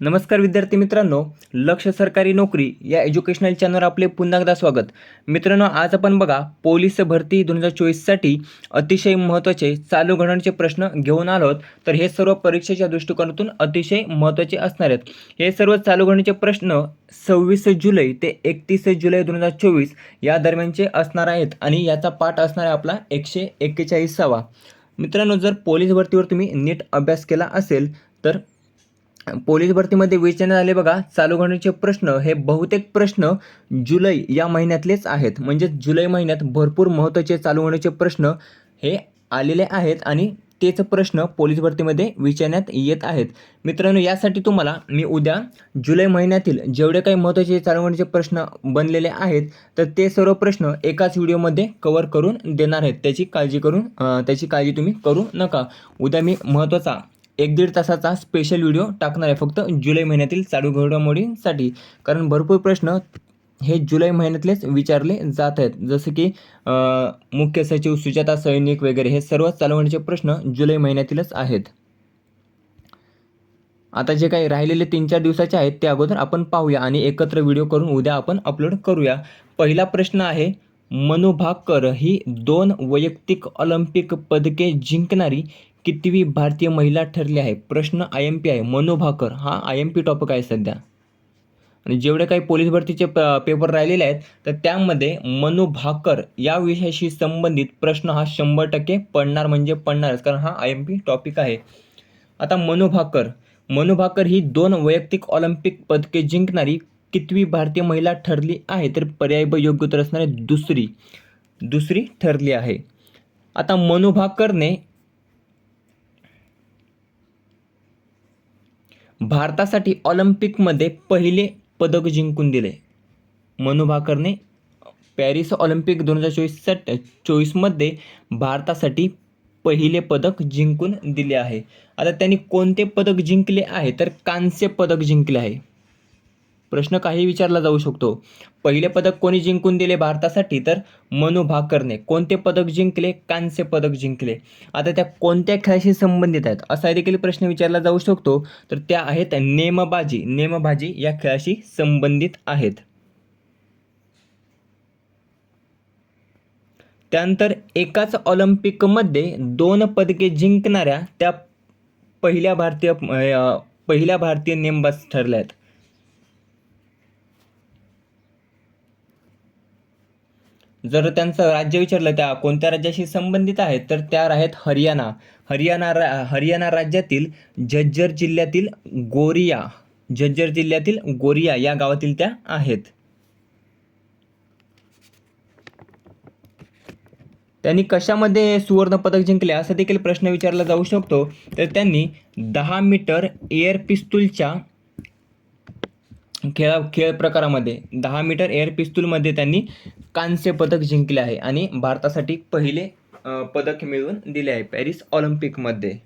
नमस्कार विद्यार्थी मित्रांनो लक्ष सरकारी नोकरी या एज्युकेशनल चॅनलवर आपले पुन्हा एकदा स्वागत. मित्रांनो आज आपण बघा पोलीस भरती दोन हजार चोवीससाठी अतिशय महत्त्वाचे चालू घडण्याचे प्रश्न घेऊन आलो आहोत. तर हे सर्व परीक्षेच्या दृष्टिकोनातून अतिशय महत्त्वाचे असणार आहेत. हे सर्व चालू घडण्याचे प्रश्न सव्वीस जुलै ते एकतीस जुलै दोन हजार चोवीस या दरम्यानचे असणार आहेत आणि याचा पाठ असणार आहे आपला एकशे एक्केचाळीसावा. मित्रांनो जर पोलीस भरतीवर तुम्ही नीट अभ्यास केला असेल तर पोलीस भरतीमध्ये विचारण्यात आले बघा. चालू घडण्याचे प्रश्न हे बहुतेक प्रश्न जुलै या महिन्यातलेच आहेत. म्हणजे जुलै महिन्यात भरपूर महत्त्वाचे चालू घडण्याचे प्रश्न हे आलेले आहेत आणि तेच प्रश्न पोलीस भरतीमध्ये विचारण्यात येत आहेत. मित्रांनो यासाठी तुम्हाला मी उद्या जुलै महिन्यातील जेवढे काही महत्त्वाचे चालू घडण्याचे प्रश्न बनलेले आहेत तर ते सर्व प्रश्न एकाच व्हिडिओमध्ये कवर करून देणार आहेत. त्याची काळजी करून त्याची काळजी तुम्ही करू नका. उद्या मी महत्त्वाचा एक दीड तासाचा स्पेशल व्हिडिओ टाकणार आहे. फक्त जुलै महिन्यातील चालू घडामोडींसाठी कारण भरपूर प्रश्न हे जुलै महिन्यातलेच विचारले जात आहेत. जसं की मुख्य सचिव सुजाता सैनिक वगैरे हे सर्व चालवण्याचे प्रश्न जुलै महिन्यातीलच आहेत. आता जे काही राहिलेले तीन चार दिवसाचे आहेत ते अगोदर आपण पाहूया आणि एकत्र व्हिडिओ करून उद्या आपण अपलोड करूया. पहिला प्रश्न आहे मनु भाकर ही दोन वैयक्तिक ऑलिम्पिक पदके जिंकणारी कितवी भारतीय महिला ठरली आहे? प्रश्न आय एम पी आहे. मनु भाकर. हा आय एम पी टॉपिक आहे सध्या. आणि जेवढे काही पोलीस भरतीचे प पेपर राहिलेले आहेत तर त्यामध्ये मनु भाकर या विषयाशी संबंधित प्रश्न हा शंभर टक्के पडणार म्हणजे पडणारच कारण हा आय एम पी टॉपिक आहे. आता मनु भाकर. मनु भाकर ही दोन वैयक्तिक ऑलिम्पिक पदके जिंकणारी कितवी भारतीय महिला ठरली आहे तर पर्याय ब योग्य उत्तर असणारी दुसरी. दुसरी ठरली आहे. आता मनु भाकरने भारतासाठी ऑलिम्पिकमध्ये पहिले पदक जिंकून दिले. मनु भाकरने पॅरिस ऑलिम्पिक दोन हजार चोवीससाठी चोवीसमध्ये भारतासाठी पहिले पदक जिंकून दिले आहे. आता त्यांनी कोणते पदक जिंकले आहे? तर कांस्य पदक जिंकले आहे. प्रश्न काही विचारला जाऊ शकतो. पहिले पदक कोणी जिंकून दिले भारतासाठी? तर मनू भाकरने. कोणते पदक जिंकले? कांस्य पदक जिंकले. आता त्या कोणत्या खेळाशी संबंधित आहेत? असा देखील प्रश्न विचारला जाऊ शकतो. तर त्या आहेत नेमबाजी. नेमबाजी या खेळाशी संबंधित आहेत. त्यानंतर एकाच ऑलिम्पिकमध्ये दोन पदके जिंकणाऱ्या त्या पहिल्या भारतीय पहिल्या भारतीय नेमबाज ठरल्या आहेत. जर त्यांचं राज्य विचारलं त्या कोणत्या राज्याशी संबंधित आहेत? तर त्या आहेत हरियाणा. हरियाणा रा हरियाणा राज्यातील झज्जर जिल्ह्यातील गोरिया झज्जर जिल्ह्यातील गोरिया या गावातील त्या आहेत. त्यांनी कशामध्ये सुवर्ण पदक जिंकले असा देखील प्रश्न विचारला जाऊ शकतो. तर त्यांनी दहा मीटर एअर पिस्तूलच्या खेळा खेळ प्रकारामध्ये दहा मीटर एअर पिस्तूलमध्ये त्यांनी कांस्य पदक जिंकले आहे आणि भारतासाठी पहिले पदक मिळवून दिले आहे पॅरिस ऑलिम्पिकमध्ये.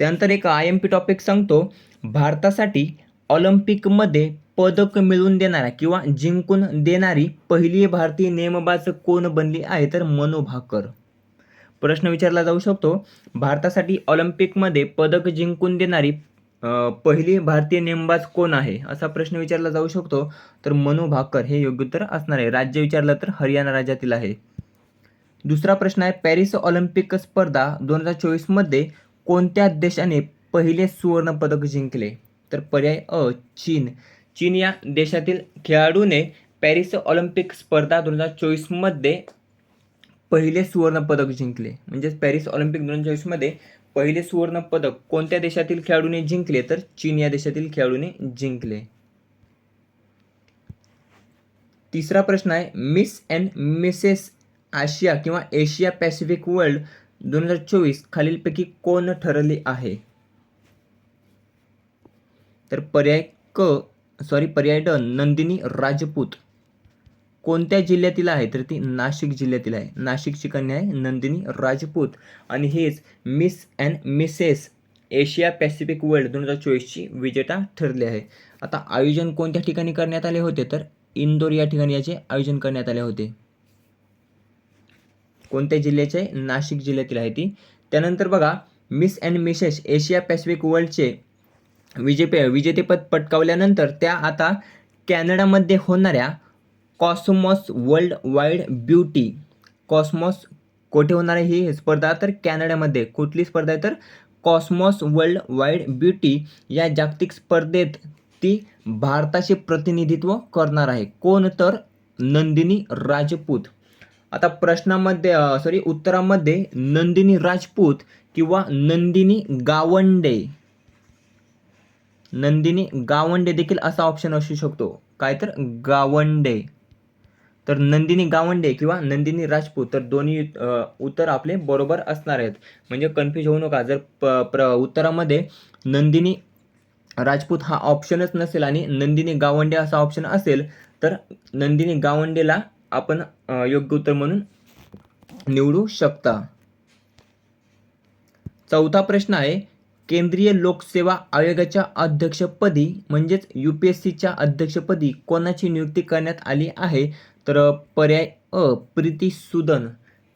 त्यानंतर एक आय एम पी टॉपिक सांगतो. भारतासाठी ऑलिम्पिकमध्ये पदक मिळवून देणारा किंवा जिंकून देणारी पहिली भारतीय नेमबाज कोण बनली आहे? तर मनु भाकर प्रश्न विचारला जाऊ शकतो. भारतासाठी ऑलिम्पिकमध्ये पदक जिंकून देणारी पहिली भारतीय नेमबाज कोण आहे? असा प्रश्न विचारला जाऊ शकतो. तर मनू भाकर हे योग्य उत्तर असणार आहे. राज्य विचारलं तर हरियाणा राज्यातील आहे. दुसरा प्रश्न आहे पॅरिस ऑलिम्पिक स्पर्धा दोन हजार चोवीसमध्ये कोणत्या देशाने पहिले सुवर्ण पदक जिंकले? तर पर्याय अ चीन. चीन या देशातील खेळाडूने पॅरिस ऑलिम्पिक स्पर्धा दोन हजार चोवीसमध्ये पहिले सुवर्णपदक जिंकले. म्हणजेच पॅरिस ऑलिम्पिक दोन हजार चोवीसमध्ये पहिले सुवर्णपदक कोणत्या देशातील खेळाडूने जिंकले? तर चीन या देशातील खेळाडूने जिंकले. तिसरा प्रश्न आहे मिस अँड मिसेस आशिया किंवा एशिया पॅसिफिक वर्ल्ड दोन हजार चोवीस खालीलपैकी कोण ठरले आहे? तर पर्याय क सॉरी पर्याय ड नंदिनी राजपूत. कोणत्या जिल्ह्यातील आहे? तर ती नाशिक जिल्ह्यातील आहे. नाशिकची कन्या आहे नंदिनी राजपूत. आणि हेच Miss and Mrs Asia Pacific world दोन हजार चोवीसची विजेता ठरली आहे. आता आयोजन कोणत्या ठिकाणी करण्यात आले होते? तर इंदोर या ठिकाणी याचे आयोजन करण्यात आले होते. कोणत्या जिल्ह्याचे? नाशिक जिल्ह्यातील आहे ती. त्यानंतर बघा Miss and Mrs Asia Pacific वर्ल्डचे विजेपे विजेतेपद पटकावल्यानंतर त्या आता कॅनडामध्ये होणाऱ्या cosmos world wide beauty. Cosmos कोठे होणार आहे ही स्पर्धा तर कॅनडामध्ये. कुठली स्पर्धा आहे? तर कॉस्मॉस वर्ल्ड वाईड ब्युटी या जागतिक स्पर्धेत ती भारताचे प्रतिनिधित्व करणार आहे. कोण तर? नंदिनी राजपूत. आता प्रश्नामध्ये सॉरी उत्तरामध्ये नंदिनी राजपूत किंवा नंदिनी गावंडे. नंदिनी गावंडे देखील असा ऑप्शन असू शकतो. काय तर? गावंडे. तर नंदिनी गावंडे किंवा नंदिनी राजपूत तर दोन्ही उत्तर आपले बरोबर असणार आहेत. म्हणजे कन्फ्यूज होऊ नका. जर प प्र उत्तरामध्ये नंदिनी राजपूत हा ऑप्शनच नसेल आणि नंदिनी गावंडे असा ऑप्शन असेल तर नंदिनी गावंडेला आपण योग्य उत्तर म्हणून निवडू शकता. चौथा प्रश्न आहे केंद्रीय लोकसेवा आयोगाच्या अध्यक्षपदी म्हणजेच यू पी एस सीच्या अध्यक्षपदी कोणाची नियुक्ती करण्यात आली आहे? तर पर्याय अ प्रीती सुदन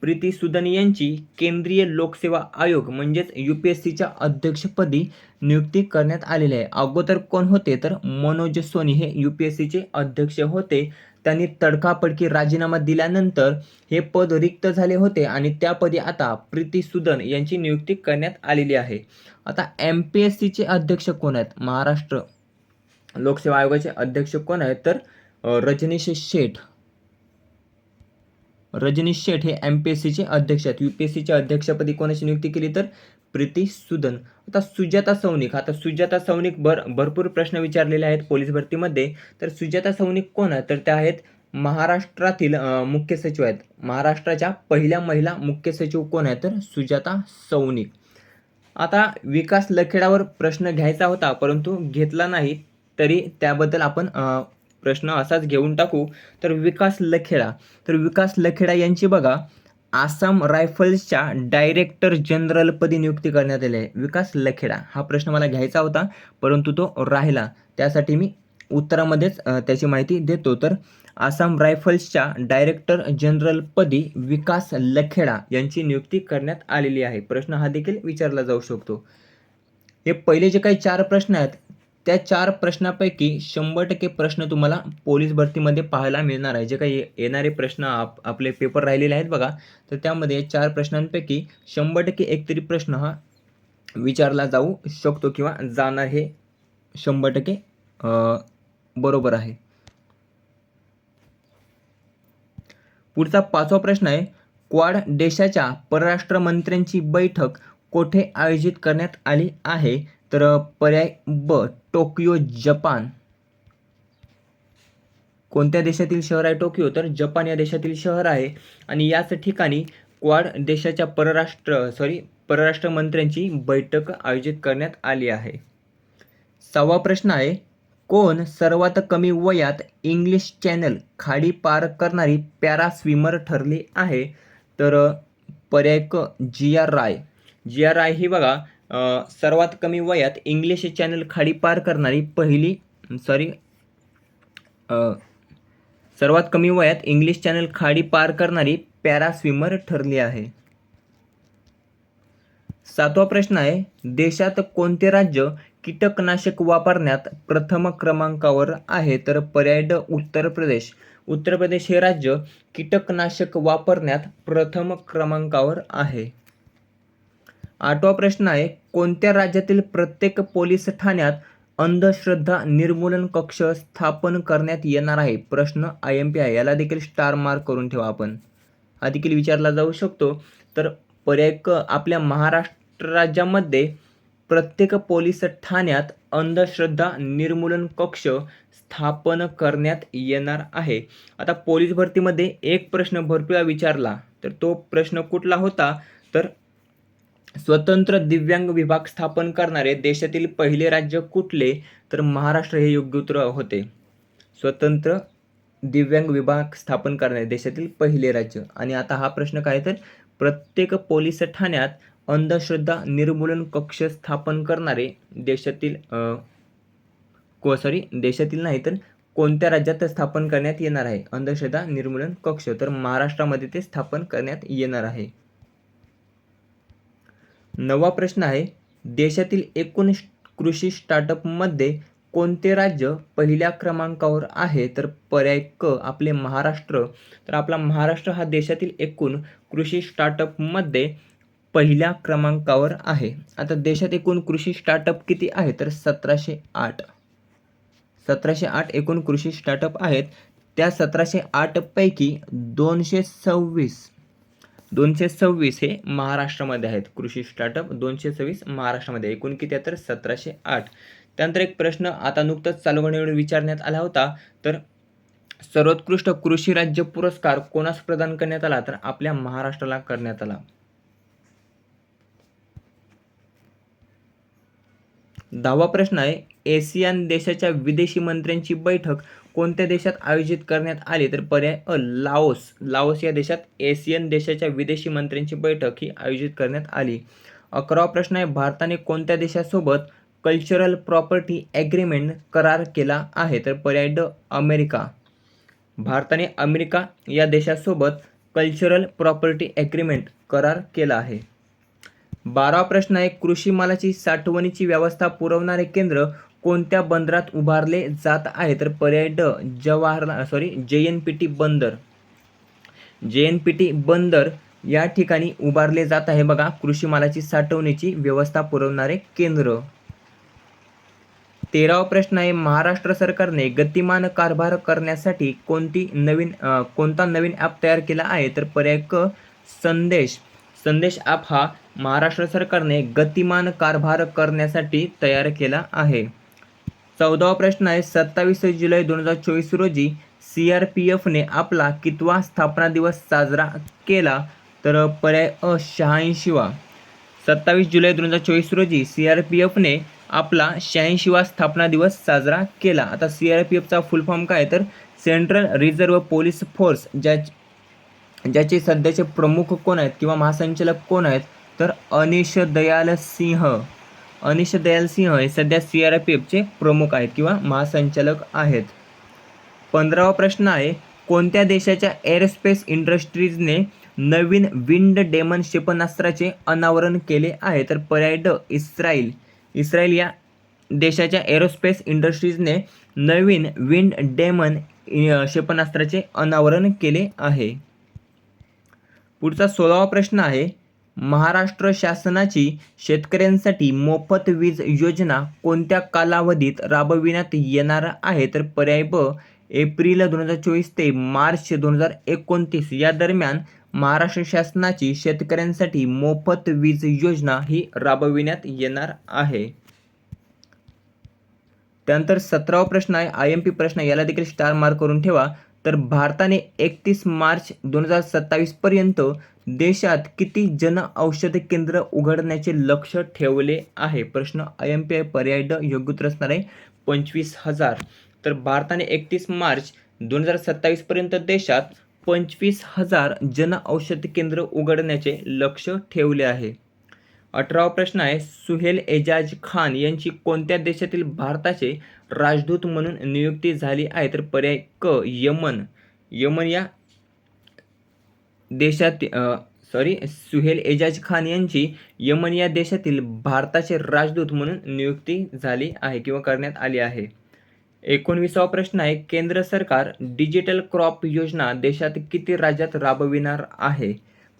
प्रीती सुदन यांची केंद्रीय लोकसेवा आयोग म्हणजेच यू पी एस सीच्या अध्यक्षपदी नियुक्ती करण्यात आलेली आहे. अगोदर कोण होते? तर मनोज सोनी हे यू पी एस सीचे अध्यक्ष होते. त्यांनी तडकापडकी राजीनामा दिल्यानंतर हे पद रिक्त झाले होते आणि त्यापदी आता प्रीती सुदन यांची नियुक्ती करण्यात आलेली आहे. आता एम पी एस सीचे अध्यक्ष कोण आहेत? महाराष्ट्र लोकसेवा आयोगाचे अध्यक्ष कोण आहेत? तर रजनीश शेठ. रजनीश शेठ हे एम पी एस सीचे अध्यक्ष आहेत. यू पी एस सीच्या अध्यक्षपदी कोणाची नियुक्ती केली तर? प्रीती सुदन. आता सुजाता सौनिक आता सुजाता सौनिक भर भरपूर प्रश्न विचारलेले आहेत पोलीस भरतीमध्ये. तर सुजाता सौनिक कोण आहेत? तर त्या आहेत महाराष्ट्रातील मुख्य सचिव आहेत. महाराष्ट्राच्या पहिल्या महिला मुख्य सचिव कोण आहेत? तर सुजाता सौनिक आता विकास लखेडावर प्रश्न घ्यायचा होता परंतु घेतला नाही. तरी त्याबद्दल आपण प्रश्न असाच घेऊन टाकू. तर विकास लखेडा. तर विकास लखेडा यांची बघा आसाम रायफल्सच्या डायरेक्टर जनरलपदी नियुक्ती करण्यात आली आहे. विकास लखेडा. हा प्रश्न मला घ्यायचा होता परंतु तो राहिला. त्यासाठी मी उत्तरामध्येच त्याची माहिती देतो. तर आसाम रायफल्सच्या डायरेक्टर जनरलपदी विकास लखेडा यांची नियुक्ती करण्यात आलेली आहे. प्रश्न हा देखील विचारला जाऊ शकतो. हे पहिले जे काही चार प्रश्न आहेत त्या चार प्रश्नापैकी शंभर टक्के प्रश्न तुम्हाला पोलीस भरतीमध्ये पाहायला मिळणार आहे. जे काही येणारे प्रश्न आप आपले पेपर राहिलेले आहेत बघा तर त्यामध्ये चार प्रश्नांपैकी शंभर टक्के एक तरी प्रश्न हा विचारला जाऊ शकतो किंवा जाणार हे शंभर टक्के बरोबर आहे. पुढचा पाचवा प्रश्न आहे क्वाड देशाच्या परराष्ट्र मंत्र्यांची बैठक कोठे आयोजित करण्यात आली आहे? तर पर्याय ब टोकियो जपान. कोणत्या देशातील शहर आहे टोकियो? तर जपान या देशातील शहर आहे. आणि याच ठिकाणी क्वाड देशाच्या परराष्ट्र सॉरी परराष्ट्र मंत्र्यांची बैठक आयोजित करण्यात आली आहे. सहावा प्रश्न आहे कोण सर्वात कमी वयात इंग्लिश चॅनल खाडी पार करणारी पॅरा स्विमर ठरली आहे? तर पर्याय क जी आर राय. जिया राय ही बघा सर्वात कमी वयात इंग्लिश चॅनल खाडी पार करणारी पहिली सॉरी सर्वात कमी वयात इंग्लिश चॅनल खाडी पार करणारी पॅरा स्विमर ठरली आहे. सातवा प्रश्न आहे देशात कोणते राज्य कीटकनाशक वापरण्यात प्रथम क्रमांकावर आहे? तर पर्याय ड उत्तर प्रदेश. उत्तर प्रदेश हे राज्य कीटकनाशक वापरण्यात प्रथम क्रमांकावर आहे. आठवा प्रश्न आहे कोणत्या राज्यातील प्रत्येक पोलीस ठाण्यात अंधश्रद्धा निर्मूलन कक्ष स्थापन करण्यात येणार आहे? प्रश्न आय एम पी आहे. याला देखील स्टार मार्क करून ठेवा आपण. हा देखील विचारला जाऊ शकतो. तर पर्याय क आपल्या महाराष्ट्र राज्यामध्ये प्रत्येक पोलीस ठाण्यात अंधश्रद्धा निर्मूलन कक्ष स्थापन करण्यात येणार आहे. आता पोलीस भरतीमध्ये एक प्रश्न भरपूर विचारला. तर तो प्रश्न कुठला होता? तर स्वतंत्र दिव्यांग विभाग स्थापन करणारे देशातील पहिले राज्य कुठले? तर महाराष्ट्र हे योग्य उत्तर होते. स्वतंत्र दिव्यांग विभाग स्थापन करणारे देशातील पहिले राज्य. आणि आता हा प्रश्न काय तर? प्रत्येक पोलीस ठाण्यात अंधश्रद्धा निर्मूलन कक्ष स्थापन करणारे देशातील को सॉरी देशातील नाही तर कोणत्या राज्यात स्थापन करण्यात येणार आहे? अंधश्रद्धा निर्मूलन कक्ष. तर महाराष्ट्रामध्ये ते स्थापन करण्यात येणार आहे. नवा प्रश्न आहे देशातील एकूण श- कृषी स्टार्टअपमध्ये कोणते राज्य पहिल्या क्रमांकावर आहे? तर पर्याय क आपले महाराष्ट्र. तर आपला महाराष्ट्र हा देशातील एकूण कृषी स्टार्टअपमध्ये पहिल्या क्रमांकावर आहे. आता देशात एकूण कृषी स्टार्टअप किती आहे? तर सतराशे आठ. सतराशे आठ एकूण कृषी स्टार्टअप आहेत. त्या सतराशे आठपैकी दोनशे सव्वीस दोनशे सव्वीस हे महाराष्ट्रामध्ये आहेत कृषी स्टार्टअप दोनशे सव्वीस महाराष्ट्रामध्ये एकूण किती तर सतराशे आठ. त्यानंतर एक प्रश्न आता नुकतंच चालू घडामोडी विचारण्यात आला होता. तर सर्वोत्कृष्ट कृषी राज्य पुरस्कार कोणास प्रदान करण्यात आला? तर आपल्या महाराष्ट्राला करण्यात आला. दहावा प्रश्न आहे. एशियान देशाच्या विदेशी मंत्र्यांची बैठक कोणत्या देशात आयोजित करण्यात आली तर पर्याय अ लाओस. लाओस या देशात एशियन देशाच्या विदेशी मंत्र्यांची बैठक ही आयोजित करण्यात आली. अकरावा प्रश्न आहे भारताने कोणत्या देशासोबत कल्चरल प्रॉपर्टी ॲग्रीमेंट करार केला आहे? तर पर्याय ड अमेरिका. भारताने अमेरिका या देशासोबत कल्चरल प्रॉपर्टी ॲग्रीमेंट करार केला आहे. बारावा प्रश्न आहे कृषी मालाची साठवणीची व्यवस्था पुरवणारे केंद्र कोणत्या बंदरात उभारले जात आहे? तर पर्याय ड Jawaharlal sorry J N P T बंदर. जे एन पी टी बंदर या ठिकाणी उभारले जात आहे बघा. कृषी मालाची साठवणीची व्यवस्था पुरवणारे केंद्र. तेरावा प्रश्न आहे महाराष्ट्र सरकारने गतिमान कारभार करण्यासाठी कोणती नवीन कोणता नवीन ॲप तयार केला आहे? तर पर्याय क संदेश. संदेश ॲप हा महाराष्ट्र सरकारने गतिमान कारभार करण्यासाठी तयार केला आहे. चौदावा प्रश्न आहे सत्तावीस जुलै दोन हजार चोवीस रोजी सी आर पी एफने आपला कितवा स्थापना दिवस साजरा केला? तर पर्याय अ शहाऐंशीवा. सत्तावीस जुलै दोन हजार चोवीस रोजी सी आर पी एफने आपला शहाऐंशीवा स्थापना दिवस साजरा केला. आता सी आर पी एफचा फुल फॉर्म काय आहे? तर सेंट्रल रिझर्व्ह पोलीस फोर्स ज्या ज्याचे सध्याचे प्रमुख कोण आहेत किंवा महासंचालक कोण आहेत? तर अनिश दयाल सिंह. अनिश दयाल सिंह हे सध्या सी आर पी एफचे प्रमुख आहेत किंवा महासंचालक आहेत. पंधरावा प्रश्न आहे कोणत्या देशाच्या एअरस्पेस इंडस्ट्रीजने नवीन विंड डेमन क्षेपणास्त्राचे अनावरण केले आहे? तर पर्याय ड इस्रायल. इस्रायल या देशाच्या एरोस्पेस इंडस्ट्रीजने नवीन विंड डेमन क्षेपणास्त्राचे अनावरण केले आहे. पुढचा सोळावा प्रश्न आहे महाराष्ट्र शासनाची शेतकऱ्यांसाठी मोफत वीज योजना कोणत्या कालावधीत राबविण्यात येणार आहे? तर पर्याय ब एप्रिल दोन हजार चोवीस ते मार्च दोन हजार एकोणतीस या दरम्यान महाराष्ट्र शासनाची शेतकऱ्यांसाठी मोफत वीज योजना ही राबविण्यात येणार आहे. त्यानंतर सतरावा प्रश्न आहे. आय एम पी प्रश्न याला देखील स्टार मार्क करून ठेवा. तर भारताने एकतीस मार्च दोन हजार सत्तावीसपर्यंत देशात किती जन औषध केंद्र उघडण्याचे लक्ष ठेवले आहे? प्रश्न आय एम पी आय पर्याय ड योग्य उत्तर असणार आहे पंचवीस हजार. तर भारताने एकतीस मार्च दोन हजार सत्तावीसपर्यंत देशात पंचवीस हजार जन औषध केंद्र उघडण्याचे लक्ष ठेवले आहे. अठरावा प्रश्न आहे सुहेल एजाज खान यांची कोणत्या देशातील भारताचे राजदूत म्हणून नियुक्ती झाली आहे? तर पर्याय क यमन. यमन या देशात सॉरी सुहेल एजाज खान यांची यमन या देशातील भारताचे राजदूत म्हणून नियुक्ती झाली आहे किंवा करण्यात आली आहे. एकोणवीसावा प्रश्न आहे केंद्र सरकार डिजिटल क्रॉप योजना देशात किती राज्यात राबविणार आहे?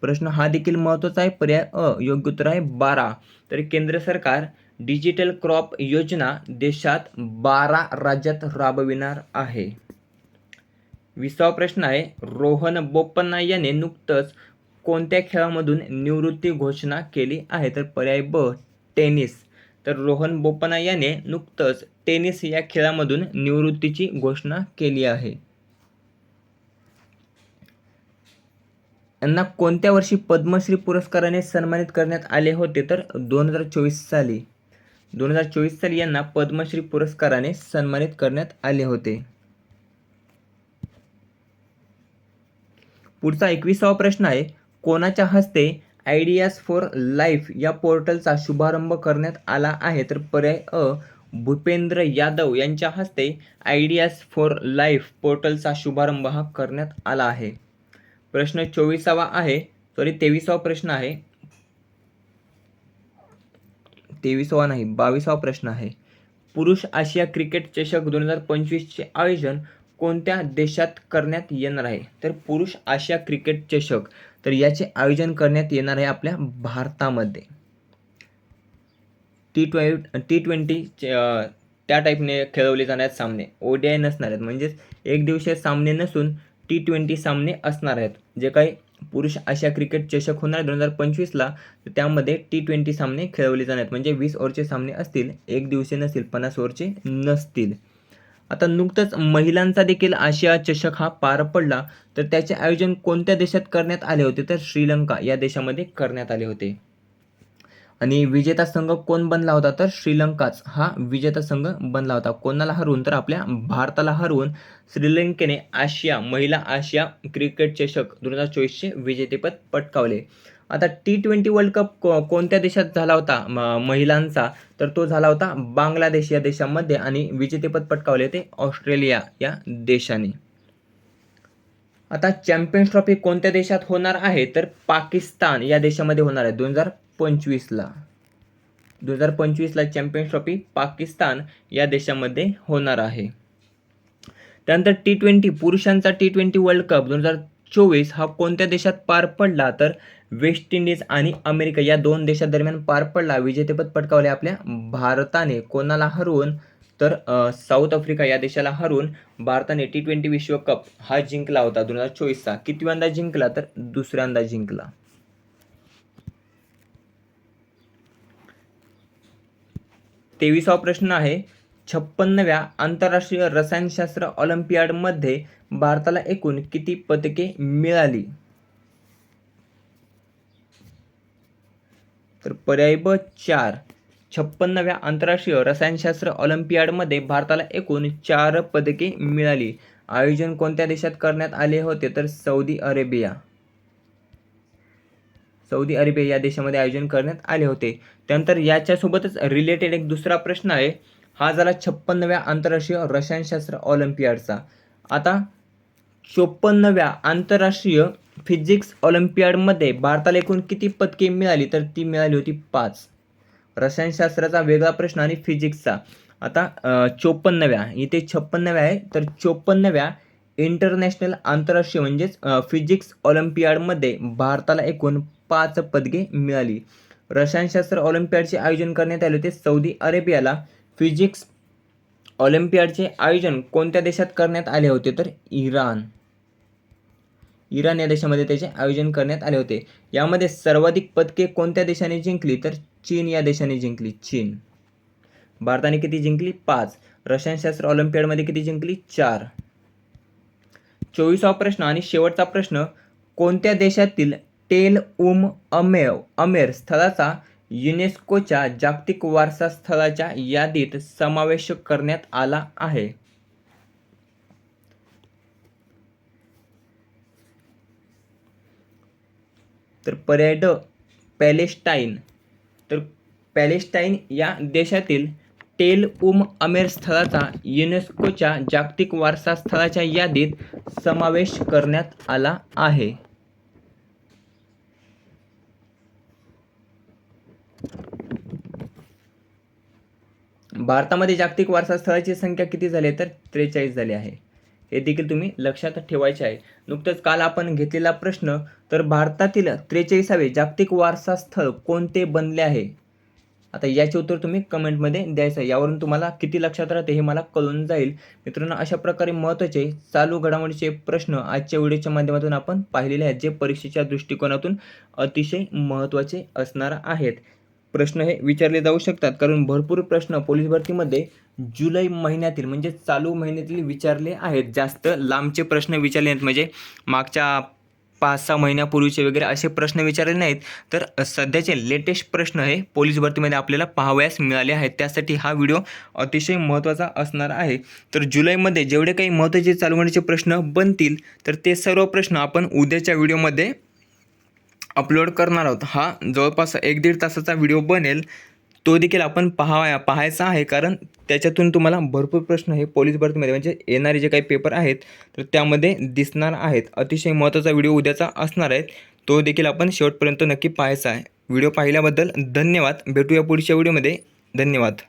प्रश्न हा देखील महत्त्वाचा आहे पर्याय अ योग्य उत्तर आहे बारा. तर केंद्र सरकार डिजिटल क्रॉप योजना देशात बारा राज्यात राबविणार आहे. विसावा प्रश्न आहे. रोहन बोपन्ना याने नुकतंच कोणत्या खेळामधून निवृत्ती घोषणा केली आहे? तर पर्याय ब टेनिस. तर रोहन बोपन्ना याने नुकतंच टेनिस या खेळामधून निवृत्तीची घोषणा केली आहे. यांना कोणत्या वर्षी पद्मश्री पुरस्काराने सन्मानित करण्यात आले होते? तर दोन हजार चोवीस साली. दोन हजार चोवीस साली यांना पद्मश्री पुरस्काराने सन्मानित करण्यात आले होते. पुढचा एकविसावा प्रश्न आहे कोणाच्या हस्ते आयडियाज फॉर लाईफ या पोर्टलचा शुभारंभ करण्यात आला आहे? तर पर्याय अ भूपेंद्र यादव यांच्या हस्ते आयडियाज फॉर लाईफ पोर्टलचा शुभारंभ हा करण्यात आला आहे. प्रश्न चोवीसावा आहे सॉरी तेविसावा प्रश्न आहे. तेविसावा नाही बावीसावा प्रश्न आहे. पुरुष आशिया क्रिकेट चषक दोन हजार पंचवीसचे आयोजन कोणत्या देशात करण्यात येणार आहे? तर पुरुष आशिया क्रिकेट चषक. तर याचे आयोजन करण्यात येणार आहे आपल्या भारतामध्ये. टी ट्वे टी ट्वेंटी त्या टाईपने खेळवले जाणार आहेत सामने. ओ डी आय नसणार आहेत. म्हणजेच एक दिवशीय सामने नसून टी ट्वेंटी सामने असणार आहेत. जे काही पुरुष आशिया क्रिकेट चषक होणार आहे दोन हजार पंचवीसला तर त्यामध्ये टी ट्वेंटी सामने खेळवले जाणार आहेत. म्हणजे वीस ओव्हरचे सामने असतील एक दिवशी नसतील पन्नास ओव्हरचे नसतील. आता नुकतंच महिलांचा देखील आशिया चषक हा पार पडला. तर त्याचे आयोजन कोणत्या देशात करण्यात आले होते? तर श्रीलंका या देशामध्ये करण्यात आले होते. आणि विजेता संघ कोण बनला होता? तर श्रीलंकाच हा विजेता संघ बनला होता. कोणाला हरवून? तर आपल्या भारताला हरवून श्रीलंकेने आशिया महिला आशिया क्रिकेट चषक दोन हजार चोवीसचे विजेतेपद पटकावले. आता टी ट्वेंटी वर्ल्ड कप को कोणत्या देशात झाला होता? म- महिलांचा. तर तो झाला होता बांगलादेश या देशामध्ये आणि विजेतेपद पटकावले ते ऑस्ट्रेलिया या देशाने. आता चॅम्पियन्स ट्रॉफी कोणत्या देशात होणार आहे? तर पाकिस्तान या देशामध्ये होणार आहे दोन हजार पंचवीसला. दोन हजार पंचवीसला चॅम्पियन्स ट्रॉफी पाकिस्तान या देशामध्ये होणार आहे. त्यानंतर टी ट्वेंटी पुरुषांचा टी ट्वेंटी वर्ल्ड कप दोन हजार चोवीस हा कोणत्या देशात पार पडला? तर वेस्ट इंडिज आणि अमेरिका या दोन देशादरम्यान पार पडला. विजेतेपद पटकावले आपल्या भारताने. कोणाला हरवून? तर साऊथ आफ्रिका या देशाला हरवून भारताने टी ट्वेंटी विश्वकप हा जिंकला होता दोन हजार चोवीसचा. कितव्यांदा जिंकला? तर दुसऱ्यांदा जिंकला. तेवीसावा प्रश्न आहे छप्पन्नव्या आंतरराष्ट्रीय रसायनशास्त्र ऑलिम्पियाडमध्ये भारताला एकूण किती पदके मिळाली? तर पर्याय ब चार. छप्पन्नव्या आंतरराष्ट्रीय रसायनशास्त्र ऑलिम्पियाडमध्ये भारताला एकूण चार पदके मिळाली. आयोजन कोणत्या देशात करण्यात आले होते? तर सौदी अरेबिया. सौदी अरेबिया या देशामध्ये आयोजन करण्यात आले होते. त्यानंतर याच्यासोबतच रिलेटेड एक दुसरा प्रश्न आहे. हा झाला छप्पन्नव्या आंतरराष्ट्रीय रसायनशास्त्र ऑलिम्पियाडचा. आता चोपन्नव्या आंतरराष्ट्रीय फिजिक्स ऑलिम्पियाडमध्ये भारताला एकूण किती पदके मिळाली? तर ती मिळाली होती पाच. रसायनशास्त्राचा वेगळा प्रश्न आणि फिजिक्सचा. आता चोपन्नव्या. इथे छप्पन्नव्या आहे. तर चोपन्नव्या इंटरनॅशनल आंतरराष्ट्रीय म्हणजेच फिजिक्स ऑलिम्पियाडमध्ये भारताला एकूण पाच पदके मिळाली. रसायनशास्त्र ऑलिम्पियाडचे आयोजन करण्यात आले होते सौदी अरेबियाला. फिजिक्स ऑलिम्पियाडचे आयोजन कोणत्या देशात करण्यात आले होते? तर इराण. इराण या देशामध्ये त्याचे आयोजन करण्यात आले होते. यामध्ये सर्वाधिक पदके कोणत्या देशाने जिंकली? तर चीन या देशाने जिंकली. चीन. भारताने किती जिंकली? पाच. रसायनशास्त्र ऑलिम्पियाडमध्ये किती जिंकली? चार. चोवीसावा प्रश्न आणि शेवटचा प्रश्न कोणत्या देशातील टेल उम अमेव अमेर स्थळाचा युनेस्कोच्या जागतिक वारसा स्थळाच्या यादीत समावेश करण्यात आला आहे? तर पर्याय ड पॅलेस्टाईन. तर पॅलेस्टाईन या देशातील टेल उम अमेर स्थळाचा युनेस्कोच्या जागतिक वारसा स्थळाच्या यादीत समावेश करण्यात आला आहे. भारतामध्ये जागतिक वारसा स्थळाची संख्या किती झाली आहे? तर त्रेचाळीस झाली आहे. हे देखील तुम्ही लक्षात ठेवायचे आहे. नुकतंच काल आपण घेतलेला प्रश्न तर भारतातील त्रेचाळीसावे जागतिक वारसा स्थळ कोणते बनले आहे? आता याचे उत्तर तुम्ही कमेंटमध्ये द्यायचं आहे. यावरून तुम्हाला किती लक्षात राहते हे मला कळून जाईल. मित्रांनो अशा प्रकारे महत्त्वाचे चालू घडामोडीचे प्रश्न आजच्या व्हिडिओच्या माध्यमातून आपण पाहिलेले आहेत जे परीक्षेच्या दृष्टिकोनातून अतिशय महत्त्वाचे असणार आहेत. प्रश्न हे विचारले जाऊ शकतात कारण भरपूर प्रश्न पोलीस भरतीमध्ये जुलै महिन्यातील म्हणजे चालू महिन्यातील विचारले आहेत. जास्त लांबचे प्रश्न विचारले आहेत म्हणजे मागच्या पाच सहा महिन्यापूर्वीचे वगैरे असे प्रश्न विचारले नाहीत. तर सध्याचे लेटेस्ट प्रश्न हे पोलीस भरतीमध्ये आपल्याला पाहावयास मिळाले आहेत. त्यासाठी हा व्हिडिओ अतिशय महत्त्वाचा असणार आहे. तर जुलैमध्ये जेवढे काही महत्त्वाचे चालू होण्याचे प्रश्न बनतील तर ते सर्व प्रश्न आपण उद्याच्या व्हिडिओमध्ये अपलोड करणार आहोत. हा जवळपास एक दीड तासाचा व्हिडिओ बनेल. तो देखील आपण पहा पाहायचा आहे. कारण त्याच्यातून तुम्हाला भरपूर प्रश्न हे पोलीस भरतीमध्ये म्हणजे येणारे जे काही पेपर आहेत तर त्यामध्ये दिसणार आहेत. अतिशय महत्त्वाचा व्हिडिओ उद्याचा असणार आहे. तो देखील आपण शेवटपर्यंत नक्की पाहायचा आहे. व्हिडिओ पाहिल्याबद्दल धन्यवाद. भेटूया पुढच्या व्हिडिओमध्ये. धन्यवाद.